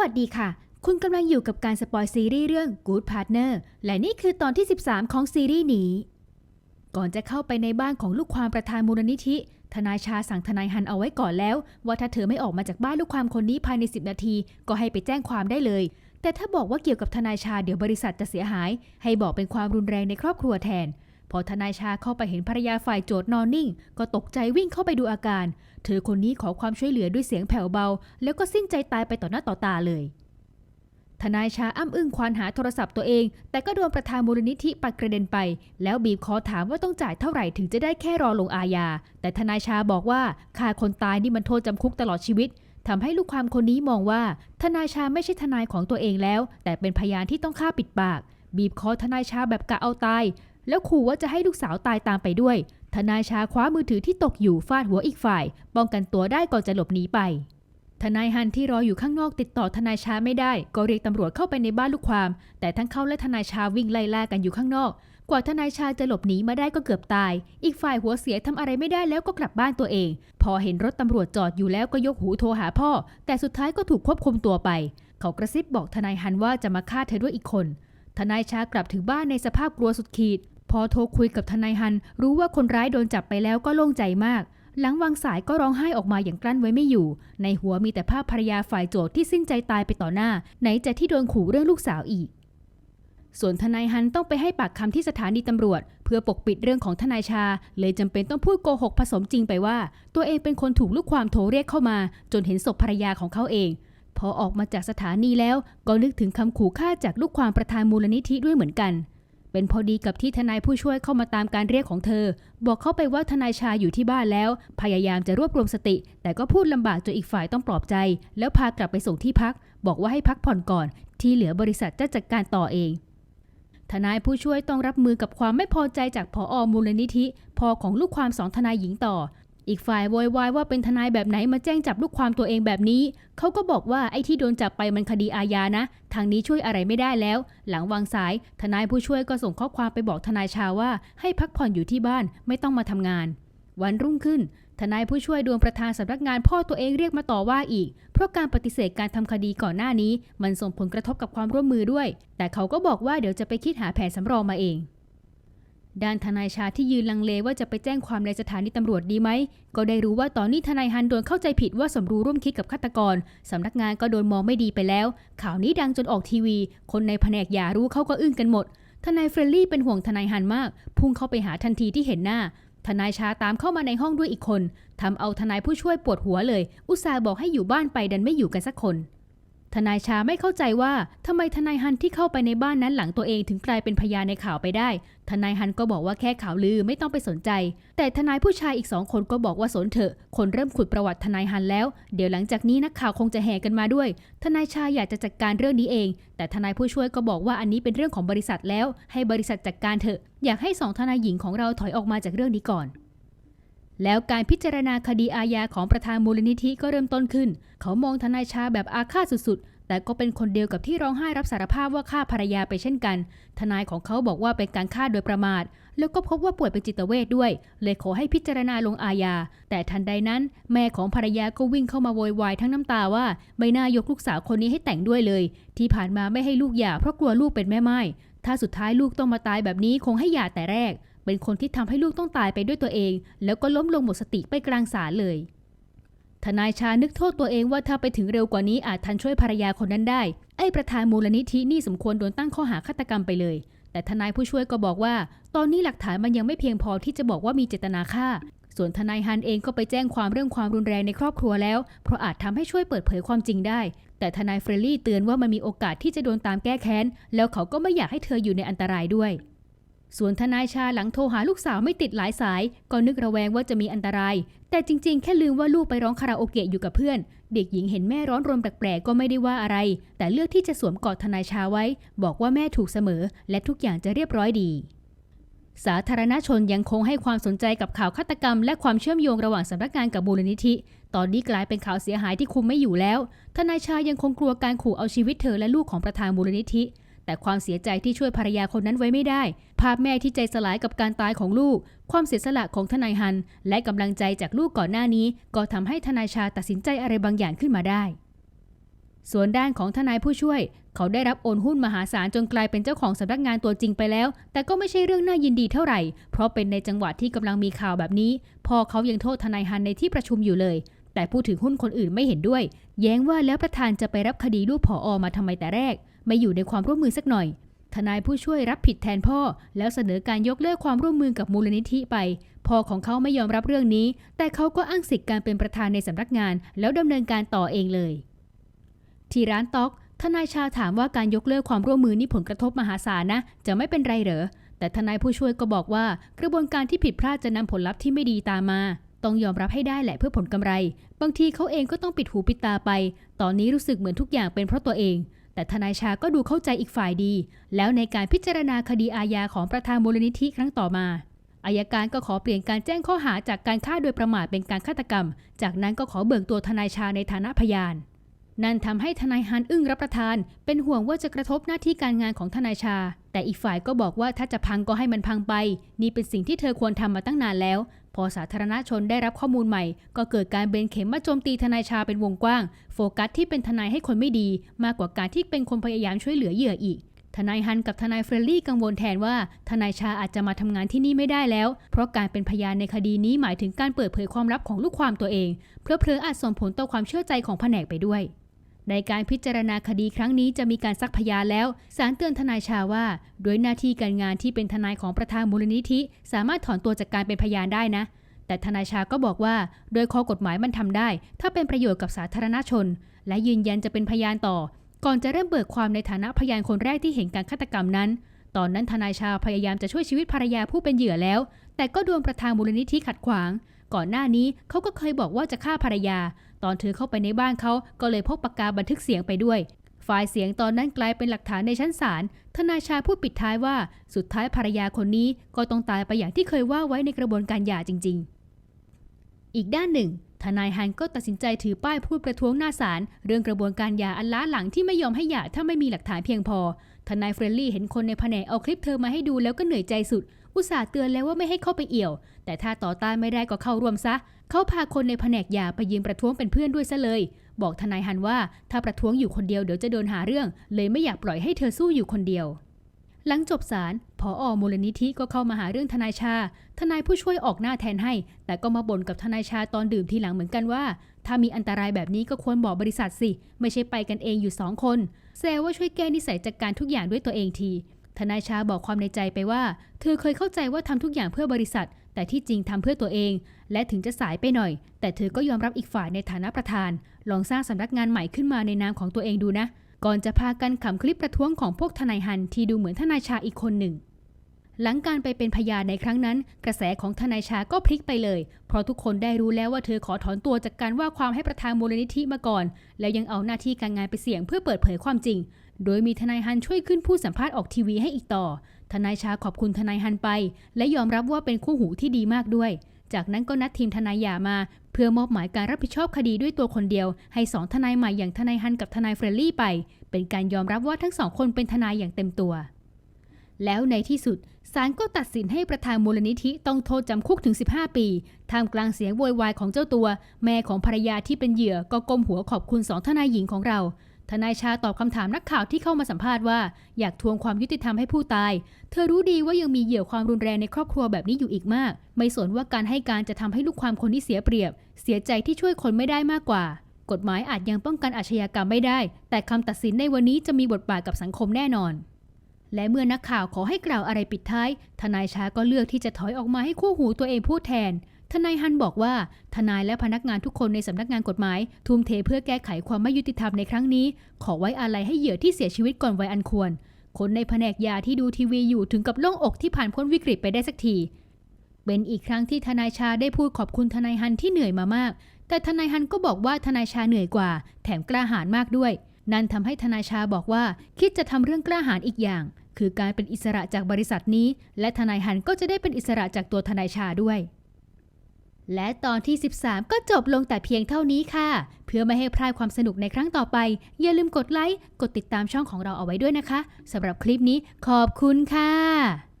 วัสดีค่ะ คุณกำลังอยู่กับการสปอยซีรีส์เรื่อง Good Partner และนี่คือตอนที่ 13 ของซีรีส์นี้ ก่อนจะเข้าไปในบ้านของลูกความประธานมูลนิธิ ทนายชาสั่งทนายฮันเอาไว้ก่อนแล้ว ว่าถ้าเธอไม่ออกมาจากบ้านลูกความคนนี้ภายใน 10 นาที ก็ให้ไปแจ้งความได้เลย แต่ถ้าบอกว่าเกี่ยวกับทนายชาเดี๋ยวบริษัทจะเสียหาย ให้บอกเป็นความรุนแรงในครอบครัวแทน พอทนายชาเข้าไปเห็นภรรยาฝ่ายโจทย์นอนนิ่ง ก็ตกใจวิ่งเข้าไปดูอาการ เธอคนนี้ขอความช่วยเหลือด้วยเสียงแผ่วเบา แล้วก็สิ้นใจตายไปต่อหน้าต่อตาเลย ทนายชาอ้ำอึ้งควานหาโทรศัพท์ตัวเอง แต่ก็โดนประธานมูลนิธิปัดกระเด็นไป แล้วบีบคอถามว่าต้องจ่ายเท่าไหร่ถึงจะได้แค่รอลงอาญา แต่ทนายชาบอกว่าฆ่าคนตายนี่มันโทษจำคุกตลอดชีวิตทำให้ลูกความคนนี้มองว่า ทนายชาไม่ใช่ทนายของตัวเองแล้ว แต่เป็นพยานที่ต้องฆ่าปิดปาก บีบคอทนายชาแบบกะเอาตาย แล้วขู่ว่าจะให้ลูกสาวตายตามไปด้วย ทนายชาคว้ามือถือที่ตกอยู่ฟาดหัวอีกฝ่าย ป้องกันตัวได้ก่อนจะหลบหนีไป ทนายฮันที่รออยู่ข้างนอกติดต่อทนายชาไม่ได้ ก็เรียกตำรวจเข้าไปในบ้านลูกความ แต่ทั้งเขาและทนายชาวิ่งไล่ล่ากันอยู่ข้างนอก กว่าทนายชาจะหลบหนีมาได้ก็เกือบตาย อีกฝ่ายหัวเสียทำอะไรไม่ได้แล้วก็กลับบ้านตัวเอง พอเห็นรถตำรวจจอดอยู่แล้วก็ยกหูโทรหาพ่อ แต่สุดท้ายก็ถูกควบคุมตัวไป เขากระซิบบอกทนายฮันว่าจะมาฆ่าเธอด้วยอีกคน ทนายชากลับถึงบ้านในสภาพกลัวสุดขีด พอโทรคุยกับทนายฮัน รู้ว่าคนร้ายโดนจับไปแล้วก็โล่งใจมาก หลังวางสายก็ร้องไห้ออกมาอย่างกลั้นไว้ไม่อยู่ ในหัวมีแต่ภาพภรรยาฝ่ายโจทย์ที่สิ้นใจตายไปต่อหน้า ไหนจะที่โดนขู่เรื่องลูกสาวอีก ส่วนทนายฮันต้องไปให้ปากคำที่สถานีตำรวจ เพื่อปกปิดเรื่องของทนายชา เลยจำเป็นต้องพูดโกหกผสมจริงไปว่า ตัวเองเป็นคนถูกลูกความโทรเรียกเข้ามา จนเห็นศพภรรยาของเขาเองพอออกมาจากสถานีแล้วก็นึกถึงคำขู่ฆ่าจากลูกความประธานมูลนิธิด้วยเหมือนกัน เป็นพอดีกับที่ทนายผู้ช่วยเข้ามาตามการเรียกของเธอ บอกเข้าไปว่าทนายชาอยู่ที่บ้านแล้ว พยายามจะรวบรวมสติ แต่ก็พูดลำบากจนอีกฝ่ายต้องปลอบใจ แล้วพากลับไปส่งที่พัก บอกว่าให้พักผ่อนก่อน ที่เหลือบริษัทจะจัดการต่อเองทนายผู้ช่วยต้องรับมือกับความไม่พอใจจากผออมูลนิธิพ่อของลูกความสองทนายหญิงต่อ อีกฝ่ายโวยวายว่าเป็นทนายแบบไหนมาแจ้งจับลูกความตัวเองแบบนี้ เขาก็บอกว่าไอ้ที่โดนจับไปมันคดีอาญานะ ทางนี้ช่วยอะไรไม่ได้แล้ว หลังวางสาย ทนายผู้ช่วยก็ส่งข้อความไปบอกทนายชาว่า ให้พักผ่อนอยู่ที่บ้านไม่ต้องมาทำงาน วันรุ่งขึ้น ทนายผู้ช่วยดวงประธานสำนักงานพ่อตัวเองเรียกมาต่อว่าอีก เพราะการปฏิเสธการทำคดีก่อนหน้านี้ มันส่งผลกระทบกับความร่วมมือด้วย แต่เขาก็บอกว่าเดี๋ยวจะไปคิดหาแผนสำรองมาเอง ด้านทนายชาที่ยืนลังเลว่าจะไปแจ้งความในสถานีตำรวจดีไหม ก็ได้รู้ว่าตอนนี้ทนายฮันโดนเข้าใจผิดว่าสมรู้ร่วมคิดกับฆาตกร สำนักงานก็โดนมองไม่ดีไปแล้ว ข่าวนี้ดังจนออกทีวี คนในแผนกอย่ารู้เขาก็อึ้งกันหมด ทนายเฟรนลี่เป็นห่วงทนายฮันมาก พุ่งเข้าไปหาทันทีที่เห็นหน้า ทนายชาตามเข้ามาในห้องด้วยอีกคนทำเอาทนายผู้ช่วยปวดหัวเลย อุตส่าห์บอกให้อยู่บ้านไปดันไม่อยู่กันสักคน ทนายชาไม่เข้าใจว่าทำไมทนายฮันที่เข้าไปในบ้านนั้นหลังตัวเองถึงกลายเป็นพยานในข่าวไปได้ ทนายฮันก็บอกว่าแค่ข่าวลือไม่ต้องไปสนใจ แต่ทนายผู้ชายอีกสองคนก็บอกว่าสนเถอะ คนเริ่มขุดประวัติทนายฮันแล้ว เดี๋ยวหลังจากนี้นักข่าวคงจะแห่กันมาด้วย ทนายชาอยากจะจัดการเรื่องนี้เอง แต่ทนายผู้ช่วยก็บอกว่าอันนี้เป็นเรื่องของบริษัทแล้ว ให้บริษัทจัดการเถอะ อยากให้สองทนายหญิงของเราถอยออกมาจากเรื่องนี้ก่อน แล้วการพิจารณาคดีอาญาของประธานมูลนิธิก็เริ่มต้นขึ้น เขามองทนายชาแบบอาฆาตสุดๆ แต่ก็เป็นคนเดียวกับที่ร้องไห้รับสารภาพว่าฆ่าภรรยาไปเช่นกัน ทนายของเขาบอกว่าเป็นการฆ่าโดยประมาท แล้วก็พบว่าป่วยเป็นจิตเวทด้วย เลยขอให้พิจารณาลงอาญา แต่ทันใดนั้น แม่ของภรรยาก็วิ่งเข้ามาโวยวายทั้งน้ำตาว่า ไม่น่ายกลูกสาวคนนี้ให้แต่งด้วยเลย ที่ผ่านมาไม่ให้ลูกหย่าเพราะกลัวลูกเป็นแม่ไม้ถ้าสุดท้ายลูกต้องมาตายแบบนี้คงให้หย่าแต่แรก เป็นคนที่ทำให้ลูกต้องตายไปด้วยตัวเอง แล้วก็ล้มลงหมดสติไปกลางศาลเลย ทนายชานึกโทษตัวเองว่าถ้าไปถึงเร็วกว่านี้อาจทันช่วยภรรยาคนนั้นได้ ไอ้ประธานมูลนิธินี่สมควรโดนตั้งข้อหาฆาตกรรมไปเลย แต่ทนายผู้ช่วยก็บอกว่า ตอนนี้หลักฐานมันยังไม่เพียงพอที่จะบอกว่ามีเจตนาฆ่า ส่วนทนายฮันเองก็ไปแจ้งความเรื่องความรุนแรงในครอบครัวแล้ว เพราะอาจทำให้ช่วยเปิดเผยความจริงได้ แต่ทนายเฟรลี่เตือนว่ามันมีโอกาสที่จะโดนตามแก้แค้น แล้วเขาก็ไม่อยากให้เธออยู่ในอันตรายด้วย ส่วนทนายชาหลังโทรหาลูกสาวไม่ติดหลายสาย ก็นึกระแวงว่าจะมีอันตราย แต่จริงๆ แค่ลืมว่าลูกไปร้องคาราโอเกะอยู่กับเพื่อน เด็กหญิงเห็นแม่ร้อนรนแปลกๆก็ไม่ได้ว่าอะไร แต่เลือกที่จะสวมกอดทนายชาไว้ บอกว่าแม่ถูกเสมอ และทุกอย่างจะเรียบร้อยดี สาธารณชนยังคงให้ความสนใจกับข่าวฆาตกรรม และความเชื่อมโยงระหว่างสำนักงานกับมูลนิธิ ตอนนี้กลายเป็นข่าวเสียหายที่คุมไม่อยู่แล้ว ทนายชายังคงกลัวการขู่เอาชีวิตเธอและลูกของประธานมูลนิธิ แต่ความเสียใจที่ช่วยภรรยาคนนั้นไว้ไม่ได้ ภาพแม่ที่ใจสลายกับการตายของลูก ความเสียสละของทนายฮัน และกำลังใจจากลูกก่อนหน้านี้ ก็ทำให้ทนายชาตัดสินใจอะไรบางอย่างขึ้นมาได้ ส่วนด้านของทนายผู้ช่วย เขาได้รับโอนหุ้นมหาศาลจนกลายเป็นเจ้าของสำนักงานตัวจริงไปแล้ว แต่ก็ไม่ใช่เรื่องน่ายินดีเท่าไหร่ เพราะเป็นในจังหวะที่กำลังมีข่าวแบบนี้ พอเขายังโทษทนายฮันในที่ประชุมอยู่เลย แต่ผู้ถือหุ้นคนอื่นไม่เห็นด้วย แย้งว่าแล้วประธานจะไปรับคดีลูกผออมาทำไมแต่แรก ไม่อยู่ในความร่วมมือสักหน่อย ทนายผู้ช่วยรับผิดแทนพ่อ แล้วเสนอการยกเลิกความร่วมมือกับมูลนิธิไป พ่อของเขาไม่ยอมรับเรื่องนี้ แต่เขาก็อ้างสิทธิ์การเป็นประธานในสำนักงาน แล้วดำเนินการต่อเองเลย ที่ร้านต๊อกทนายชาถามว่าการยกเลิกความร่วมมือนี่ผลกระทบมหาศาลนะ จะไม่เป็นไรเหรอ แต่ทนายผู้ช่วยก็บอกว่ากระบวนการที่ผิดพลาดจะนำผลลัพธ์ที่ไม่ดีตามมา ต้องยอมรับให้ได้แหละเพื่อผลกำไร บางทีเขาเองก็ต้องปิดหูปิดตาไป ตอนนี้รู้สึกเหมือนทุกอย่างเป็นเพราะตัวเอง แต่ทนายชาก็ดูเข้าใจอีกฝ่ายดี แล้วในการพิจารณาคดีอาญาของประธานมูลนิธิครั้งต่อมาอายการก็ขอเปลี่ยนการแจ้งข้อหาจากการฆ่าโดยประมาทเป็นการฆาตกรรม จากนั้นก็ขอเบิกตัวทนายชาในฐานะพยาน นั่นทำให้ทนายฮันอึ้งรับประทาน เป็นห่วงว่าจะกระทบหน้าที่การงานของทนายชา แต่อีกฝ่ายก็บอกว่าถ้าจะพังก็ให้มันพังไป นี่เป็นสิ่งที่เธอควรทำมาตั้งนานแล้ว พอสาธารณชนได้รับข้อมูลใหม่ ก็เกิดการเบนเข็มมาโจมตีทนายชาเป็นวงกว้าง โฟกัสที่เป็นทนายให้คนไม่ดี มากกว่าการที่เป็นคนพยายามช่วยเหลือเหยื่ออีก ทนายฮันกับทนายเฟรนลี่กังวลแทนว่า ทนายชาอาจจะมาทำงานที่นี่ไม่ได้แล้ว เพราะการเป็นพยานในคดีนี้หมายถึงการเปิดเผยความลับของลูกความตัวเอง เพลอๆอาจส่งผลต่อความเชื่อใจของแผนกไปด้วย ในการพิจารณาคดีครั้งนี้จะมีการซักพยานแล้วศาลเตือนทนายชาว่าด้วยหน้าที่การงานที่เป็นทนายของประธานมูลนิธิ สามารถถอนตัวจากการเป็นพยานได้นะ แต่ทนายชาก็บอกว่า โดยข้อกฎหมายมันทำได้ ถ้าเป็นประโยชน์กับสาธารณชน และยืนยันจะเป็นพยานต่อ ก่อนจะเริ่มเบิกความในฐานะพยานคนแรกที่เห็นการฆาตกรรมนั้น ตอนนั้นทนายชาพยายามจะช่วยชีวิตภรรยาผู้เป็นเหยื่อแล้ว แต่ก็โดนประธานมูลนิธิขัดขวาง ก่อนหน้านี้เขาก็เคยบอกว่าจะฆ่าภรรยา ตอนเธอเข้าไปในบ้านเขาก็เลยพกปากกาบันทึกเสียงไปด้วย ไฟล์เสียงตอนนั้นกลายเป็นหลักฐานในชั้นศาล ทนายชาพูดปิดท้ายว่าสุดท้ายภรรยาคนนี้ก็ต้องตายไปอย่างที่เคยว่าไว้ในกระบวนการหย่าจริง ๆ อีกด้านหนึ่ง ทนายฮันก็ตัดสินใจถือป้ายพูดประท้วงหน้าศาลเรื่องกระบวนการหย่าอันล้าหลังที่ไม่ยอมให้หย่าถ้าไม่มีหลักฐานเพียงพอ ทนายเฟรนลี่เห็นคนในแผนกเอาคลิปเธอมาให้ดูแล้วก็เหนื่อยใจสุด อุตส่าห์เตือนแล้วว่าไม่ให้เข้าไปเอี่ยว แต่ถ้าต่อต้านไม่ได้ก็เข้าร่วมซะ เขาพาคนในแผนกยาไปยืนประท้วงเป็นเพื่อนด้วยซะเลย บอกทนายฮันว่าถ้าประท้วงอยู่คนเดียวเดี๋ยวจะโดนหาเรื่อง เลยไม่อยากปล่อยให้เธอสู้อยู่คนเดียว หลังจบศาลพออมูลนิธิก็เข้ามาหาเรื่องทนายชา ทนายผู้ช่วยออกหน้าแทนให้ แต่ก็มาบ่นกับทนายชาตอนดื่มทีหลังเหมือนกันว่า ถ้ามีอันตรายแบบนี้ก็ควรบอกบริษัทสิ ไม่ใช่ไปกันเองอยู่สองคนแซวว่าช่วยแก้นิสัยจัดการทุกอย่างด้วยตัวเองที ทนายชาบอกความในใจไปว่า เธอเคยเข้าใจว่าทำทุกอย่างเพื่อบริษัท แต่ที่จริงทำเพื่อตัวเอง และถึงจะสายไปหน่อย แต่เธอก็ยอมรับอีกฝ่ายในฐานะประธาน ลองสร้างสำนักงานใหม่ขึ้นมาในนามของตัวเองดูนะ ก่อนจะพากันขำคลิปประท้วงของพวกทนายฮันที่ดูเหมือนทนายชาอีกคนหนึ่ง หลังการไปเป็นพยานในครั้งนั้น กระแสของทนายชาก็พลิกไปเลย เพราะทุกคนได้รู้แล้วว่าเธอขอถอนตัวจากการว่าความให้ประธานมูลนิธิมาก่อน แล้วยังเอาหน้าที่การงานไปเสี่ยงเพื่อเปิดเผยความจริง โดยมีทนายฮันช่วยขึ้นผู้สัมภาษณ์ออกทีวีให้อีกต่อ ทนายชาขอบคุณทนายฮันไป และยอมรับว่าเป็นคู่หูที่ดีมากด้วย จากนั้นก็นัดทีมทนายหย่ามา เพื่อมอบหมายการรับผิดชอบคดีด้วยตัวคนเดียว ให้สองทนายใหม่อย่างทนายฮันกับทนายเฟรนลี่ไป เป็นการยอมรับว่าทั้งสองคนเป็นทนายอย่างเต็มตัว แล้วในที่สุดศาลก็ตัดสินให้ประธานมูลนิธิต้องโทษจำคุกถึง 15 ปี ท่ามกลางเสียงโวยวายของเจ้าตัว แม่ของภรรยาที่เป็นเหยื่อก็ก้มหัวขอบคุณสองทนายหญิงของเรา ทนายชาตอบคำถามนักข่าวที่เข้ามาสัมภาษณ์ว่า อยากทวงความยุติธรรมให้ผู้ตาย เธอรู้ดีว่ายังมีเหยื่อความรุนแรงในครอบครัวแบบนี้อยู่อีกมาก ไม่สนว่าการให้การจะทำให้ลูกความคนที่เสียเปรียบ เสียใจที่ช่วยคนไม่ได้มากกว่า กฎหมายอาจยังป้องกันอาชญากรรมไม่ได้ แต่คำตัดสินในวันนี้จะมีบทบาทกับสังคมแน่นอน และเมื่อนักข่าวขอให้กล่าวอะไรปิดท้าย ทนายชาก็เลือกที่จะถอยออกมาให้คู่หูตัวเองพูดแทน ทนายฮันบอกว่า ทนายและพนักงานทุกคนในสำนักงานกฎหมาย ทุ่มเทเพื่อแก้ไขความไม่ยุติธรรมในครั้งนี้ ขอไว้อาลัยให้เหยื่อที่เสียชีวิตก่อนวัยอันควร คนในแผนกยาที่ดูทีวีอยู่ถึงกับโล่งอกที่ผ่านพ้นวิกฤตไปได้สักทีเป็นอีกครั้งที่ทนายชาได้พูดขอบคุณทนายฮันที่เหนื่อยมามาก แต่ทนายฮันก็บอกว่าทนายชาเหนื่อยกว่า แถมกล้าหาญมากด้วย นั่นทำให้ทนายชาบอกว่า คิดจะทำเรื่องกล้าหาญอีกอย่าง คือการเป็นอิสระจากบริษัทนี้ และทนายฮันก็จะได้เป็นอิสระจากตัวทนายชาด้วย และตอนที่ 13 ก็จบลงแต่เพียงเท่านี้ค่ะ เพื่อไม่ให้พลาดความสนุกในครั้งต่อไป อย่าลืมกดไลค์ กดติดตามช่องของเราเอาไว้ด้วยนะคะสำหรับคลิปนี้ขอบคุณค่ะ